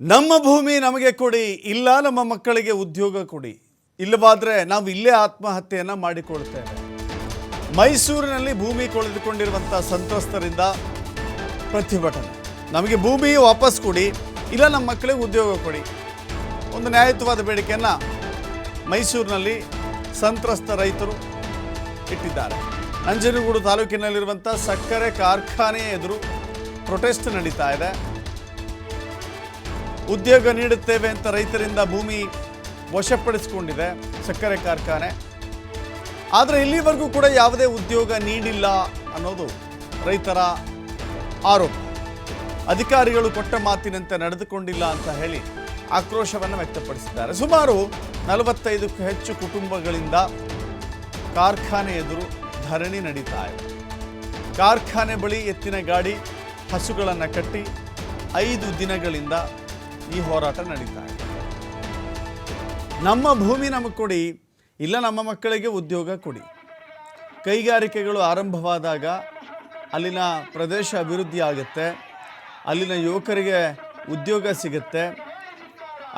ನಮ್ಮ ಭೂಮಿ ನಮಗೆ ಕೊಡಿ, ಇಲ್ಲ ನಮ್ಮ ಮಕ್ಕಳಿಗೆ ಉದ್ಯೋಗ ಕೊಡಿ. ಇಲ್ಲವಾದರೆ ನಾವು ಇಲ್ಲೇ ಆತ್ಮಹತ್ಯೆಯನ್ನು ಮಾಡಿಕೊಳ್ತೇವೆ. ಮೈಸೂರಿನಲ್ಲಿ ಭೂಮಿ ಕಳೆದುಕೊಂಡಿರುವಂಥ ಸಂತ್ರಸ್ತರಿಂದ ಪ್ರತಿಭಟನೆ. ನಮಗೆ ಭೂಮಿ ವಾಪಸ್ ಕೊಡಿ, ಇಲ್ಲ ನಮ್ಮ ಮಕ್ಕಳಿಗೆ ಉದ್ಯೋಗ ಕೊಡಿ. ಒಂದು ನ್ಯಾಯಯುತವಾದ ಬೇಡಿಕೆಯನ್ನು ಮೈಸೂರಿನಲ್ಲಿ ಸಂತ್ರಸ್ತ ರೈತರು ಇಟ್ಟಿದ್ದಾರೆ. ನಂಜನಗೂಡು ತಾಲೂಕಿನಲ್ಲಿರುವಂಥ ಸಕ್ಕರೆ ಕಾರ್ಖಾನೆ ಎದುರು ಪ್ರೊಟೆಸ್ಟ್ ನಡೀತಾ ಇದೆ. ಉದ್ಯೋಗ ನೀಡುತ್ತೇವೆ ಅಂತ ರೈತರಿಂದ ಭೂಮಿ ವಶಪಡಿಸಿಕೊಂಡಿದೆ ಸಕ್ಕರೆ ಕಾರ್ಖಾನೆ. ಆದರೆ ಇಲ್ಲಿವರೆಗೂ ಕೂಡ ಯಾವುದೇ ಉದ್ಯೋಗ ನೀಡಿಲ್ಲ ಅನ್ನೋದು ರೈತರ ಆರೋಪ. ಅಧಿಕಾರಿಗಳು ಕೊಟ್ಟ ಮಾತಿನಂತೆ ನಡೆದುಕೊಂಡಿಲ್ಲ ಅಂತ ಹೇಳಿ ಆಕ್ರೋಶವನ್ನು ವ್ಯಕ್ತಪಡಿಸಿದ್ದಾರೆ. ಸುಮಾರು ನಲವತ್ತೈದಕ್ಕೂ ಹೆಚ್ಚು ಕುಟುಂಬಗಳಿಂದ ಕಾರ್ಖಾನೆ ಎದುರು ಧರಣಿ ನಡೀತಾ ಇದೆ. ಕಾರ್ಖಾನೆ ಬಳಿ ಎತ್ತಿನ ಗಾಡಿ, ಹಸುಗಳನ್ನು ಕಟ್ಟಿ ಐದು ದಿನಗಳಿಂದ ಈ ಹೋರಾಟ ನಡೀತಾ ಇದೆ. ನಮ್ಮ ಭೂಮಿ ನಮಗೆ ಕೊಡಿ, ಇಲ್ಲ ನಮ್ಮ ಮಕ್ಕಳಿಗೆ ಉದ್ಯೋಗ ಕೊಡಿ. ಕೈಗಾರಿಕೆಗಳು ಆರಂಭವಾದಾಗ ಅಲ್ಲಿನ ಪ್ರದೇಶ ಅಭಿವೃದ್ಧಿ ಆಗುತ್ತೆ, ಅಲ್ಲಿನ ಯುವಕರಿಗೆ ಉದ್ಯೋಗ ಸಿಗುತ್ತೆ,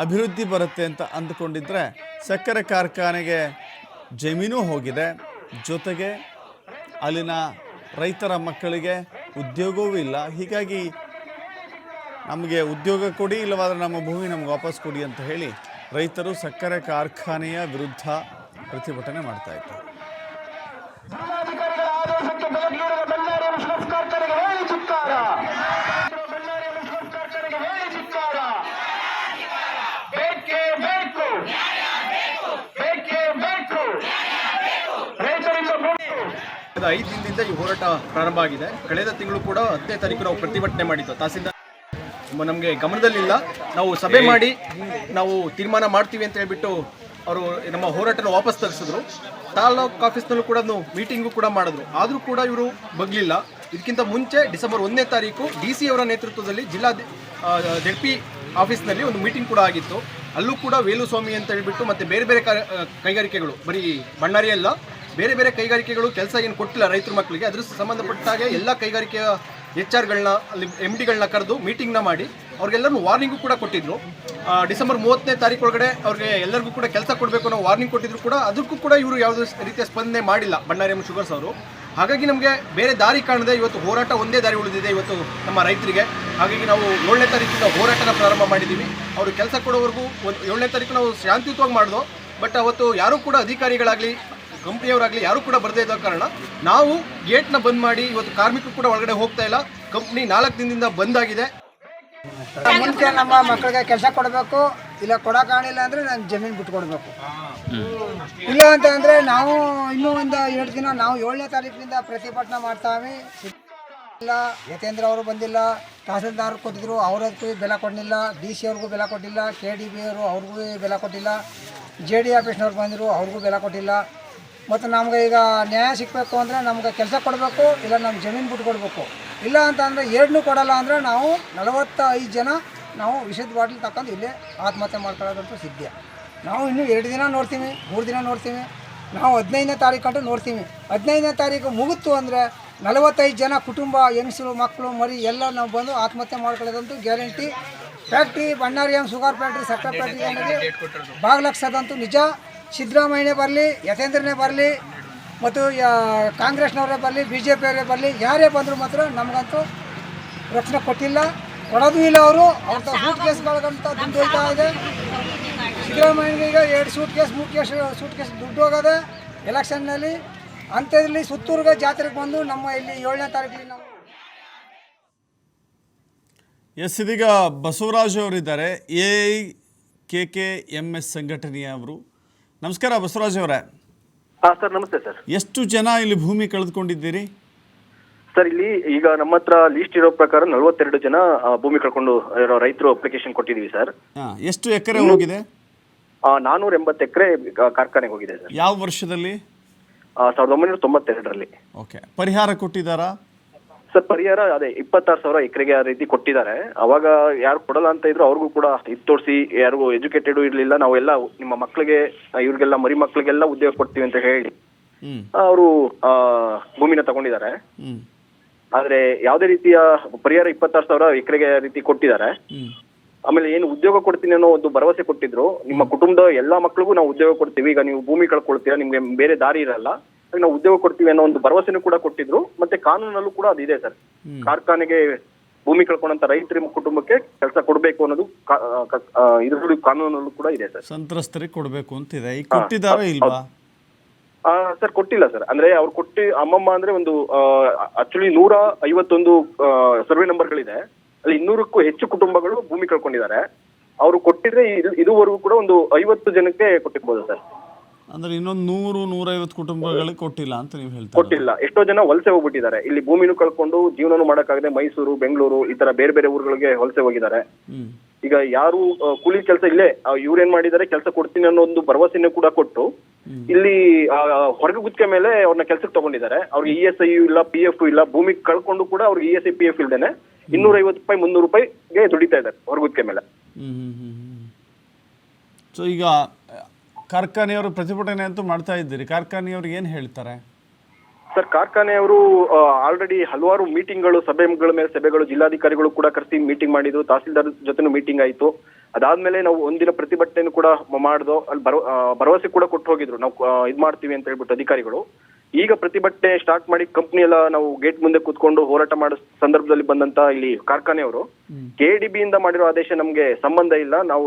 ಅಭಿವೃದ್ಧಿ ಬರುತ್ತೆ ಅಂತ ಅಂದುಕೊಂಡಿದ್ರೆ ಸಕ್ಕರೆ ಕಾರ್ಖಾನೆಗೆ ಜಮೀನು ಹೋಗಿದೆ. ಜೊತೆಗೆ ಅಲ್ಲಿನ ರೈತರ ಮಕ್ಕಳಿಗೆ ಉದ್ಯೋಗವೂ ಇಲ್ಲ. ಹೀಗಾಗಿ ನಮಗೆ ಉದ್ಯೋಗ ಕೊಡಿ ಇಲ್ಲವಾದರೆ ನಮ್ಮ ಭೂಮಿ ನಮ್ಗೆ ವಾಪಸ್ ಕೊಡಿ ಅಂತ ಹೇಳಿ ರೈತರು ಸಕ್ಕರೆ ಕಾರ್ಖಾನೆಯ ವಿರುದ್ಧ ಪ್ರತಿಭಟನೆ ಮಾಡ್ತಾ ಇದ್ದಾರೆ ಐದು ದಿನದಿಂದ ಈ ಹೋರಾಟ ಪ್ರಾರಂಭ ಆಗಿದೆ. ಕಳೆದ ತಿಂಗಳು ಕೂಡ ಹತ್ತನೇ ತಾರೀಕು ನಾವು ಪ್ರತಿಭಟನೆ ಮಾಡಿದ್ದು ತಹಸೀಲ್ದಾರ್ ನಮಗೆ ಗಮನದಲ್ಲಿಲ್ಲ. ನಾವು ಸಭೆ ಮಾಡಿ ನಾವು ತೀರ್ಮಾನ ಮಾಡ್ತೀವಿ ಅಂತ ಹೇಳ್ಬಿಟ್ಟು ಅವರು ನಮ್ಮ ಹೋರಾಟನ ವಾಪಸ್ ತರಿಸಿದ್ರು. ತಾಲೂಕ್ ಆಫೀಸ್ನಲ್ಲೂ ಕೂಡ ಮೀಟಿಂಗು ಕೂಡ ಮಾಡಿದ್ರು. ಆದರೂ ಕೂಡ ಇವರು ಬಗ್ಲಿಲ್ಲ. ಇದಕ್ಕಿಂತ ಮುಂಚೆ ಡಿಸೆಂಬರ್ ಒಂದನೇ ತಾರೀಕು ಡಿ ಸಿ ಅವರ ನೇತೃತ್ವದಲ್ಲಿ ಜಿಲ್ಲಾ ಜೆಡ್ ಪಿ ಆಫೀಸ್ನಲ್ಲಿ ಒಂದು ಮೀಟಿಂಗ್ ಕೂಡ ಆಗಿತ್ತು. ಅಲ್ಲೂ ಕೂಡ ವೇಲುಸ್ವಾಮಿ ಅಂತ ಹೇಳ್ಬಿಟ್ಟು ಮತ್ತು ಬೇರೆ ಬೇರೆ ಕೈಗಾರಿಕೆಗಳು ಬರೀ ಬಣ್ಣಾರಿ ಅಲ್ಲ ಬೇರೆ ಬೇರೆ ಕೈಗಾರಿಕೆಗಳು ಕೆಲಸ ಏನು ಕೊಟ್ಟಿಲ್ಲ ರೈತರ ಮಕ್ಕಳಿಗೆ. ಅದ್ರ ಸಂಬಂಧಪಟ್ಟಾಗೆ ಎಲ್ಲ ಕೈಗಾರಿಕೆಯ ಎಚ್ ಆರ್ಗಳನ್ನ ಅಲ್ಲಿ ಎಂ ಡಿಗಳನ್ನ ಕರೆದು ಮೀಟಿಂಗ್ನ ಮಾಡಿ ಅವ್ರಿಗೆಲ್ಲರೂ ವಾರ್ನಿಂಗು ಕೂಡ ಕೊಟ್ಟಿದ್ರು. ಡಿಸೆಂಬರ್ ಮೂವತ್ತನೇ ತಾರೀಕು ಒಳಗಡೆ ಅವ್ರಿಗೆ ಎಲ್ಲರಿಗೂ ಕೂಡ ಕೆಲಸ ಕೊಡಬೇಕು ಅನ್ನೋ ವಾರ್ನಿಂಗ್ ಕೊಟ್ಟಿದ್ರು ಕೂಡ, ಅದಕ್ಕೂ ಕೂಡ ಇವರು ಯಾವುದೇ ರೀತಿಯ ಸ್ಪಂದನೆ ಮಾಡಿಲ್ಲ ಬಣ್ಣಾರಿ ಶುಗರ್ಸ್ ಅವರು ಹಾಗಾಗಿ ನಮಗೆ ಬೇರೆ ದಾರಿ ಕಾಣದೆ ಇವತ್ತು ಹೋರಾಟ ಒಂದೇ ದಾರಿ ಉಳಿದಿದೆ ಇವತ್ತು ನಮ್ಮ ರೈತರಿಗೆ. ಹಾಗಾಗಿ ನಾವು ಏಳನೇ ತಾರೀಕಿಂದ ಹೋರಾಟನ ಪ್ರಾರಂಭ ಮಾಡಿದ್ದೀವಿ ಅವರು ಕೆಲಸ ಕೊಡೋವರೆಗೂ ಒಂದು ಏಳನೇ ತಾರೀಕು ನಾವು ಶಾಂತಿಯುತವಾಗಿ ಮಾಡಿದ್ವು ಬಟ್ ಅವತ್ತು ಯಾರೂ ಕೂಡ ಅಧಿಕಾರಿಗಳಾಗಲಿ ಕಂಪ್ನಿಯವರಾಗಲಿ ಯಾರು ಕೂಡ ಬರದೇ ಇದ್ದ ಕಾರಣ ನಾವು ಗೇಟ್ನ ಬಂದ್ ಮಾಡಿ ಇವತ್ತು ಕಾರ್ಮಿಕರು ಕೂಡ ಒಳಗಡೆ ಹೋಗ್ತಾ ಇಲ್ಲ. ಕಂಪ್ನಿ ನಾಲ್ಕು ದಿನದಿಂದ ಬಂದ್ ಆಗಿದೆ. ಮುಂಚೆ ನಮ್ಮ ಮಕ್ಕಳಿಗೆ ಕೆಲಸ ಕೊಡಬೇಕು, ಇಲ್ಲ ಕೊಡೋಕ್ಕಾಗಲಿಲ್ಲ ಅಂದರೆ ನಾನು ಜಮೀನು ಬಿಟ್ಕೊಡ್ಬೇಕು. ಇಲ್ಲ ಅಂತ ಅಂದರೆ ನಾವು ಇನ್ನೂ ಒಂದು ಎರಡು ದಿನ, ನಾವು ಏಳನೇ ತಾರೀಕಿನಿಂದ ಪ್ರತಿಭಟನೆ ಮಾಡ್ತಾವೆ. ಇಲ್ಲ, ಯತೇಂದ್ರ ಅವರು ಬಂದಿಲ್ಲ, ತಹಸೀಲ್ದಾರ್ ಕೊಟ್ಟಿದ್ರು ಅವ್ರಿಗೂ ಬೆಲೆ ಕೊಡಲಿಲ್ಲ ಡಿ ಸಿ ಅವ್ರಿಗೂ ಬೆಲೆ ಕೊಟ್ಟಿಲ್ಲ ಕೆ ಡಿ ಬಿ ಅವರು ಅವ್ರಿಗೂ ಬೆಲೆ ಕೊಟ್ಟಿಲ್ಲ ಜೆ ಡಿ ಆಫೀಸ್ನವ್ರು ಬಂದರು, ಅವ್ರಿಗೂ ಬೆಲೆ ಕೊಟ್ಟಿಲ್ಲ. ಮತ್ತು ನಮ್ಗೆ ಈಗ ನ್ಯಾಯ ಸಿಗಬೇಕು ಅಂದರೆ ನಮ್ಗೆ ಕೆಲಸ ಕೊಡಬೇಕು ಇಲ್ಲ ನಮ್ಮ ಜಮೀನು ಬಿಟ್ಟು ಕೊಡಬೇಕು ಇಲ್ಲ ಅಂತ ಅಂದರೆ ಎರಡನ್ನೂ ಕೊಡಲ್ಲ ಅಂದರೆ ನಾವು ನಲವತ್ತೈದು ಜನ ನಾವು ವಿಷದ ಬಾಟ್ಲಿ ತಗೊಂಡು ಇಲ್ಲೇ ಆತ್ಮಹತ್ಯೆ ಮಾಡ್ಕೊಳ್ಳೋದಂತೂ ಸಿದ್ಧ ನಾವು ಇನ್ನೂ ಎರಡು ದಿನ ನೋಡ್ತೀವಿ ಮೂರು ದಿನ ನೋಡ್ತೀವಿ ನಾವು ಹದಿನೈದನೇ ತಾರೀಕು ಅಂತ ನೋಡ್ತೀವಿ. ಹದಿನೈದನೇ ತಾರೀಕು ಮುಗಿತು ಅಂದರೆ ನಲವತ್ತೈದು ಜನ ಕುಟುಂಬ ಹೆಂಗಸರು ಮಕ್ಕಳು ಮರಿ ಎಲ್ಲ ನಾವು ಬಂದು ಆತ್ಮಹತ್ಯೆ ಮಾಡ್ಕೊಳ್ಳೋದಂತೂ guarantee. Factory Bannari M sugar factory ಸಕ್ಕರೆ ಫ್ಯಾಕ್ಟ್ರಿ ಬಾಗ್ಲಕ್ಸದಂತೂ ನಿಜ. ಸಿದ್ದರಾಮಯ್ಯನೇ ಬರಲಿ, ಯತೇಂದ್ರನೇ ಬರಲಿ, ಮತ್ತು ಕಾಂಗ್ರೆಸ್ನವರೇ ಬರಲಿ ಬಿ ಜೆ ಪಿಯವರೇ ಬರಲಿ, ಯಾರೇ ಬಂದರೂ ಮಾತ್ರ ನಮಗಂತೂ ರಕ್ಷಣೆ ಕೊಟ್ಟಿಲ್ಲ. ಕೊಡೋದು ಇಲ್ಲ ಅವರು. ಅವ್ರದ್ದು ಸೂಟ್ ಕೇಸ್ಗಳಿಗಂತ ದುಡ್ಡು ಹೋಗ್ತಾ ಇದೆ. ಸಿದ್ದರಾಮಯ್ಯನಿಗೆ ಈಗ ಎರಡು ಸೂಟ್ ಕೇಸ್, ಮೂರು ಕೇಸ್, ಸೂಟ್ ಕೇಸ್ ದುಡ್ಡು ಹೋಗೋದೆ ಎಲೆಕ್ಷನ್ನಲ್ಲಿ. ಅಂಥದ್ರಲ್ಲಿ ಸುತ್ತೂರ್ಗ ಜಾತ್ರೆಗೆ ಬಂದು ನಮ್ಮ ಇಲ್ಲಿ ಏಳನೇ ತಾರೀಕಲ್ಲಿ ನಾವು ಎಸ್, ಇದೀಗ ಬಸವರಾಜ್ ಅವರಿದ್ದಾರೆ. A K K M S ಸಂಘಟನೆಯವರು ನಮಸ್ಕಾರ ಬಸವರಾಜ್ ಅವರೇ. ಹಾ ಸರ್ ನಮಸ್ತೆ ಸರ್. ಎಷ್ಟು ಜನ ಇಲ್ಲಿ ಭೂಮಿ ಕಳೆದುಕೊಂಡಿದ್ದೀರಿ? ಸರ್ ಇಲ್ಲಿ ಈಗ ನಮ್ಮ ಹತ್ರ ಲೀಸ್ಟ್ ಇರೋ ಪ್ರಕಾರ ನಲವತ್ತೆರಡು ಜನ ಆ, ಭೂಮಿ ಕಳ್ಕೊಂಡು ಇರೋ ರೈತರು ಅಪ್ಲಿಕೇಶನ್ ಕೊಟ್ಟಿದೀವಿ ಸರ್. ಹಾಂ ಎಷ್ಟು ಎಕರೆ ಹೋಗಿದೆ? ನಾನೂರ ಎಂಬತ್ತು ಎಕರೆ ಕಾರ್ಖಾನೆಗೆ ಹೋಗಿದೆ ಸರ್. ಯಾವ ವರ್ಷದಲ್ಲಿ? ಸಾವಿರದ ಒಂಬೈನೂರ ತೊಂಬತ್ತೆರಡರಲ್ಲಿ. ಓಕೆ. ಪರಿಹಾರ ಕೊಟ್ಟಿದ್ದಾರಾ? ಸರ್ ಪರಿಹಾರ ಅದೇ ಇಪ್ಪತ್ತಾರು ಸಾವಿರ ಎಕರೆಗೆ ಆ ರೀತಿ ಕೊಟ್ಟಿದ್ದಾರೆ. ಅವಾಗ ಯಾರು ಕೊಡಲ್ಲ ಅಂತ ಇದ್ರು ಅವ್ರಿಗೂ ಕೂಡ ಇದು ತೋರಿಸಿ ಯಾರಿಗೂ ಎಜುಕೇಟೆಡ್ ಇರಲಿಲ್ಲ. ನಾವೆಲ್ಲ ನಿಮ್ಮ ಮಕ್ಕಳಿಗೆ ಇವ್ರಿಗೆಲ್ಲ ಮರಿ ಮಕ್ಕಳಿಗೆಲ್ಲ ಉದ್ಯೋಗ ಕೊಡ್ತೀವಿ ಅಂತ ಹೇಳಿ ಅವರು ಭೂಮಿನ ತಗೊಂಡಿದ್ದಾರೆ. ಆದ್ರೆ ಯಾವುದೇ ರೀತಿಯ ಪರಿಹಾರ ಇಪ್ಪತ್ತಾರು ಸಾವಿರ ಎಕರೆಗೆ ರೀತಿ ಕೊಟ್ಟಿದ್ದಾರೆ. ಆಮೇಲೆ ಏನು ಉದ್ಯೋಗ ಕೊಡ್ತೀನಿ ಅನ್ನೋ ಒಂದು ಭರವಸೆ ಕೊಟ್ಟಿದ್ರು. ನಿಮ್ಮ ಕುಟುಂಬದ ಎಲ್ಲಾ ಮಕ್ಳಿಗೂ ನಾವು ಉದ್ಯೋಗ ಕೊಡ್ತೀವಿ. ಈಗ ನೀವು ಭೂಮಿ ಕಳ್ಕೊಳ್ತೀರಾ ನಿಮ್ಗೆ ಬೇರೆ ದಾರಿ ಇರಲ್ಲ. ನಾವು ಉದ್ಯೋಗ ಕೊಡ್ತೀವಿ ಅನ್ನೋ ಒಂದು ಭರವಸೆನೂ ಕೂಡ ಕೊಟ್ಟಿದ್ರು. ಮತ್ತೆ ಕಾನೂನಲ್ಲೂ ಕೂಡ ಅದಿದೆ ಸರ್. ಕಾರ್ಖಾನೆಗೆ ಭೂಮಿ ಕಳ್ಕೊಂಡಂತ ರೈತರ ಕುಟುಂಬಕ್ಕೆ ಕೆಲಸ ಕೊಡಬೇಕು ಅನ್ನೋದು ಇದ್ರಲ್ಲಿ ಕಾನೂನಲ್ಲೂ ಕೂಡ ಇದೆ ಸರ್. ಸಂತ್ರಸ್ತರಿಗೆ ಕೊಡಬೇಕು ಅಂತಿದೆ ಈಗ ಕೊಟ್ಟಿದ್ದಾರೋ ಇಲ್ವಾ? ಸರ್ ಕೊಟ್ಟಿಲ್ಲ ಸರ್. ಅಂದ್ರೆ ಅವ್ರು ಕೊಟ್ಟಿ ಅಮ್ಮಮ್ಮ ಅಂದ್ರೆ ಒಂದು ಆಕ್ಚುಲಿ ನೂರ ಐವತ್ತೊಂದು ಸರ್ವೆ ನಂಬರ್ಗಳಿದೆ ಅಲ್ಲಿ ಇನ್ನೂರಕ್ಕೂ ಹೆಚ್ಚು ಕುಟುಂಬಗಳು ಭೂಮಿ ಕಳ್ಕೊಂಡಿದ್ದಾರೆ. ಅವರು ಕೊಟ್ಟಿದ್ರೆ ಇದುವರೆಗೂ ಕೂಡ ಒಂದು ಐವತ್ತು ಜನಕ್ಕೆ ಕೊಟ್ಟಿರ್ಬೋದು ಸರ್. ಅಂದ್ರೆ ಇನ್ನೊಂದು ನೂರು ನೂರೈವತ್ತು ಕುಟುಂಬಗಳಿಗೆ ಕೊಟ್ಟಿಲ್ಲ ಅಂತ ನೀವು ಹೇಳ್ತೀರಾ ಕೊಟ್ಟಿಲ್ಲ. ಎಷ್ಟೋ ಜನ ವಲಸೆ ಹೋಗ್ಬಿಟ್ಟಿದ್ದಾರೆ. ಇಲ್ಲಿ ಭೂಮಿನೂ ಕಳ್ಕೊಂಡು ಜೀವನನೂ ಮಾಡಕ್ಕಾಗದೆ ಮೈಸೂರು ಬೆಂಗಳೂರು ಈ ತರ ಬೇರೆ ಬೇರೆ ಊರುಗಳಿಗೆ ವಲಸೆ ಹೋಗಿದ್ದಾರೆ. ಹ್ಮ್. ಈಗ ಯಾರು ಆ, ಕೂಲಿ ಕೆಲಸ ಇಲ್ಲೇ ಇವ್ರೇನ್ ಮಾಡಿದ್ದಾರೆ ಕೆಲಸ ಕೊಡ್ತೀನಿ ಅನ್ನೋ ಒಂದು ಭರವಸೆನೂ ಕೂಡ ಕೊಟ್ಟು ಇಲ್ಲಿ ಆ, ಹೊರಗೆ ಗುತ್ತಿಗೆ ಮೇಲೆ ಅವ್ರನ್ನ ಕೆಲ್ಸಕ್ಕೆ ತಗೊಂಡಿದ್ದಾರೆ. ಅವ್ರಿಗೆ ಇ ಎಸ್ ಐ ಇಲ್ಲ ಪಿ ಎಫ್ ಇಲ್ಲ ಭೂಮಿ ಕಳ್ಕೊಂಡು ಕೂಡ ಅವ್ರಿಗೆ E S I P F ಇಲ್ದೇನೆ ಇನ್ನೂರ ಐವತ್ತು ರೂಪಾಯಿ ಮುನ್ನೂರು ರೂಪಾಯಿಗೆ ದುಡಿತಾ ಇದ್ದಾರೆ ಹೊರಗುತ್ತಿಗೆ ಮೇಲೆ. ಹ್ಮ್ ಹ್ಮ್ ಹ್ಮ್ ಹ್ಮ್. ಸೊ ಈಗ ಕಾರ್ಖಾನೆಯವರು ಪ್ರತಿಭಟನೆ ಅಂತೂ ಮಾಡ್ತಾ ಇದ್ದೀರಿ. ಕಾರ್ಖಾನೆಯವರು ಏನು ಹೇಳ್ತಾರೆ? ಸರ್, ಕಾರ್ಖಾನೆಯವರು ಆಲ್ರೆಡಿ ಹಲವಾರು ಮೀಟಿಂಗ್ಗಳು ಸಭೆಗಳ ಮೇಲೆ ಸಭೆಗಳು, ಜಿಲ್ಲಾಧಿಕಾರಿಗಳು ಕೂಡ ಕರೆಸಿ ಮೀಟಿಂಗ್ ಮಾಡಿದ್ರು. ತಹಸೀಲ್ದಾರ್ ಜೊತೆನೂ ಮೀಟಿಂಗ್ ಆಯಿತು. ಅದಾದ್ಮೇಲೆ ನಾವು ಒಂದಿನ ಪ್ರತಿಭಟನೆ ಕೂಡ ಮಾಡ್ದೋ, ಅಲ್ಲಿ ಭರ ಭರವಸೆ ಕೂಡ ಕೊಟ್ಟು ಹೋಗಿದ್ರು. ನಾವು ಇದ್ ಮಾಡ್ತೀವಿ ಅಂತ ಹೇಳ್ಬಿಟ್ಟು ಅಧಿಕಾರಿಗಳು. ಈಗ ಪ್ರತಿಭಟನೆ ಸ್ಟಾರ್ಟ್ ಮಾಡಿ ಕಂಪ್ನಿ ಎಲ್ಲ ನಾವು ಗೇಟ್ ಮುಂದೆ ಕೂತ್ಕೊಂಡು ಹೋರಾಟ ಮಾಡೋ ಸಂದರ್ಭದಲ್ಲಿ ಬಂದಂತ ಇಲ್ಲಿ ಕಾರ್ಖಾನೆಯವರು ಕೆ ಡಿ ಬಿ ಇಂದ ಮಾಡಿರೋ ಆದೇಶ ನಮ್ಗೆ ಸಂಬಂಧ ಇಲ್ಲ. ನಾವು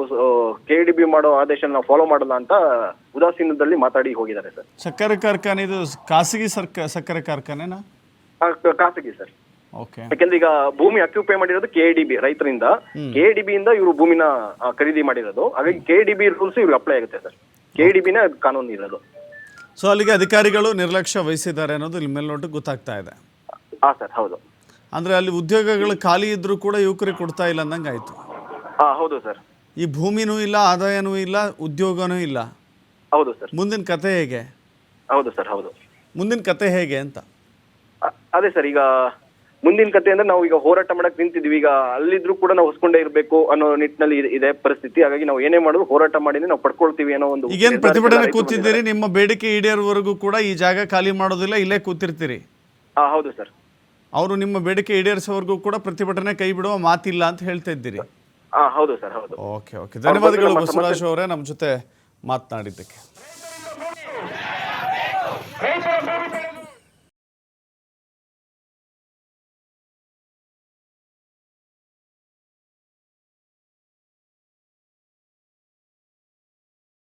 ಕೆ ಡಿ ಬಿ ಮಾಡೋ ಆದೇಶ ನಾವು ಫಾಲೋ ಮಾಡಲ್ಲ ಅಂತ ಉದಾಸೀನದಲ್ಲಿ ಮಾತಾಡಿ ಹೋಗಿದ್ದಾರೆ ಸರ್. ಸಕ್ಕರೆ ಕಾರ್ಖಾನೆ ಇದು ಖಾಸಗಿ ಸಕ್ಕರೆ ಕಾರ್ಖಾನೆನಾ? ಖಾಸಗಿ ಸರ್. ಯಾಕಂದ್ರೆ ಈಗ ಭೂಮಿ ಅಕ್ಯುಪೈ ಮಾಡಿರೋದು ಕೆ ಡಿ ಬಿ ರೈತರಿಂದ. ಕೆ ಡಿ ಬಿ ಇಂದ ಇವರು ಭೂಮಿನ ಖರೀದಿ ಮಾಡಿರೋದು. ಹಾಗಾಗಿ ಕೆ ಡಿ ಬಿ ರೂಲ್ಸ್ ಇವ್ರಿಗೆ ಅಪ್ಲೈ ಆಗುತ್ತೆ ಸರ್. ಕೆ ಡಿ ಬಿನ ಕಾನೂನು ಇರೋದು. ಸೊ ಅಲ್ಲಿಗೆ ಅಧಿಕಾರಿಗಳು ನಿರ್ಲಕ್ಷ್ಯ ವಹಿಸಿದ್ದಾರೆ ಅನ್ನೋದು ಇಲ್ಲಿ ಮೇಲ್ನೋಟಕ್ಕೆ ಗೊತ್ತಾಗ್ತಾ ಇದೆ. ಹಾಂ ಸರ್ ಹೌದು. ಅಂದರೆ ಅಲ್ಲಿ ಉದ್ಯೋಗಗಳು ಖಾಲಿ ಇದ್ದರೂ ಕೂಡ ಯುವಕರಿಗೆ ಕೊಡ್ತಾ ಇಲ್ಲ ಅಂದಂಗೆ ಆಯಿತು ಹಾ ಹೌದು ಸರ್. ಈ ಭೂಮಿನೂ ಇಲ್ಲ ಆದಾಯನೂ ಇಲ್ಲ ಉದ್ಯೋಗನೂ ಇಲ್ಲ. ಹೌದು ಸರ್. ಮುಂದಿನ ಕತೆ ಹೇಗೆ? ಹೌದು ಸರ್ ಹೌದು. ಮುಂದಿನ ಕತೆ ಹೇಗೆ ಅಂತ? ಅ- ಅದೇ ಸರ್ ಈಗ ಮುಂದಿನ ಕತೆ ಅಂದ್ರೆ ನಾವು ಈಗ ಹೋರಾಟ ಮಾಡಕ್ ನಿಂತಿದ್ವಿ. ಈಗ ಅಲ್ಲಿದ್ರು ಕೂಡ ನಾವು ಹೊಸ್ಕೊಂಡೇ ಇರಬೇಕು ಅನ್ನೋ ನಿಟ್ಟಿನಲ್ಲಿ ಇದೆ ಪರಿಸ್ಥಿತಿ. ಹಾಗಾಗಿ ನಾವು ಏನೇ ಮಾಡಿದ್ರು ಹೋರಾಟ ಮಾಡಿ ನಾವು ಪಡ್ಕೊಳ್ತೀವಿ ಏನೋ ಒಂದು ಈಗೇನ್ ಪ್ರತಿಭಟನೆ ಕೂತಿದ್ದೀರಿ? ನಿಮ್ಮ ಬೇಡಿಕೆ ಈಡೇರುವವರೆಗೂ ಕೂಡ ಈ ಜಾಗ ಖಾಲಿ ಮಾಡೋದಿಲ್ಲ ಇಲ್ಲೇ ಕೂತಿರ್ತೀರಿ. ಆ ಹೌದು ಸರ್. ಅವರು ನಿಮ್ಮ ಬೇಡಿಕೆ ಈಡೇರಿಸೋವರೆಗೂ ಕೂಡ ಪ್ರತಿಭಟನೆ ಕೈ ಬಿಡುವ ಮಾತಿಲ್ಲ ಅಂತ ಹೇಳ್ತಾ ಇದ್ದೀರಿ. ಹೌದು ಸರ್ ಹೌದು. Okay okay. ಧನ್ಯವಾದಗಳು ಬಸವರಾಜ್ ಅವರೇ ನಮ್ಮ ಜೊತೆ ಮಾತನಾಡಿದ್ದಕ್ಕೆ.